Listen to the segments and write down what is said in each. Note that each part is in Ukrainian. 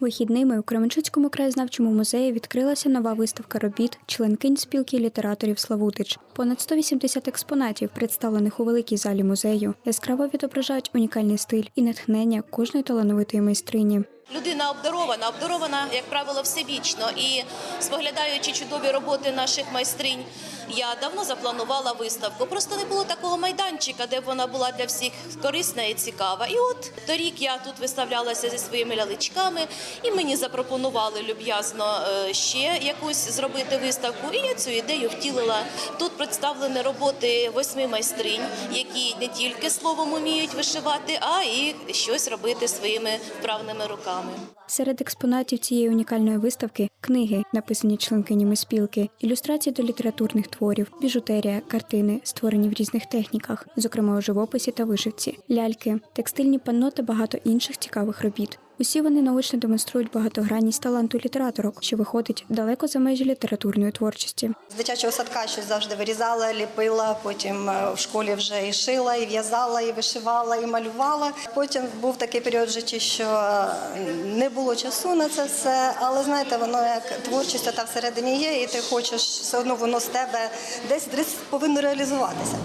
Вихідними у Кременчуцькому краєзнавчому музеї відкрилася нова виставка робіт членкинь спілки літераторів Славутич. Понад 180 експонатів, представлених у великій залі музею, яскраво відображають унікальний стиль і натхнення кожної талановитої майстрині. Людина обдарована, обдарована, як правило, всебічно. І споглядаючи чудові роботи наших майстринь, я давно запланувала виставку. Просто не було такого майданчика, де б вона була для всіх корисна і цікава. І от торік я тут виставлялася зі своїми лялечками, і мені запропонували люб'язно е, ще якусь зробити виставку. І я цю ідею втілила. Тут представлені роботи восьми майстринь, які не тільки словом уміють вишивати, а і щось робити своїми вправними руками. Серед експонатів цієї унікальної виставки книги, написані членкинями спілки, ілюстрації до літературних творів, біжутерія, картини, створені в різних техніках, зокрема у живописі та вишивці, ляльки, текстильні панно та багато інших цікавих робіт. Усі вони наочно демонструють багатогранність таланту літераторок, що виходить далеко за межі літературної творчості. З дитячого садка щось завжди вирізала, ліпила, потім е, в школі вже і шила, і в'язала, і вишивала, і малювала. Потім був такий період в житті, що е, не було часу на це все, але знаєте, воно як творчість та всередині є, і ти хочеш все одно воно з тебе десь десь повинно реалізуватися.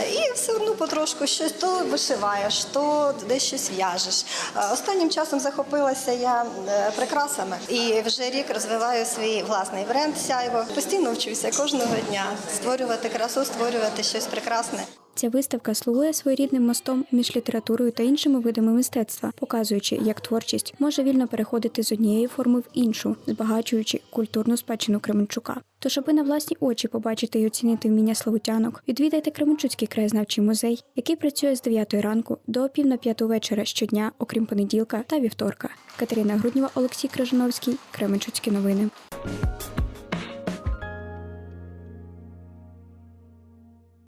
Е, І все одно потрошку щось то вишиваєш, то десь щось в'яжеш. Останнім часом захопилася я е, прикрасами і вже рік розвиваю свій власний бренд сяйво. Постійно вчуся кожного дня створювати красу, створювати щось прекрасне. Ця виставка слугує своєрідним мостом між літературою та іншими видами мистецтва, показуючи, як творчість може вільно переходити з однієї форми в іншу, збагачуючи культурну спадщину Кременчука. Тож, аби на власні очі побачити і оцінити вміння славутянок, відвідайте Кременчуцький краєзнавчий музей, який працює з 9 ранку до пів на п'яту вечора щодня, окрім понеділка та вівторка. Катерина Груднєва, Олексій Крижановський, Кременчуцькі новини.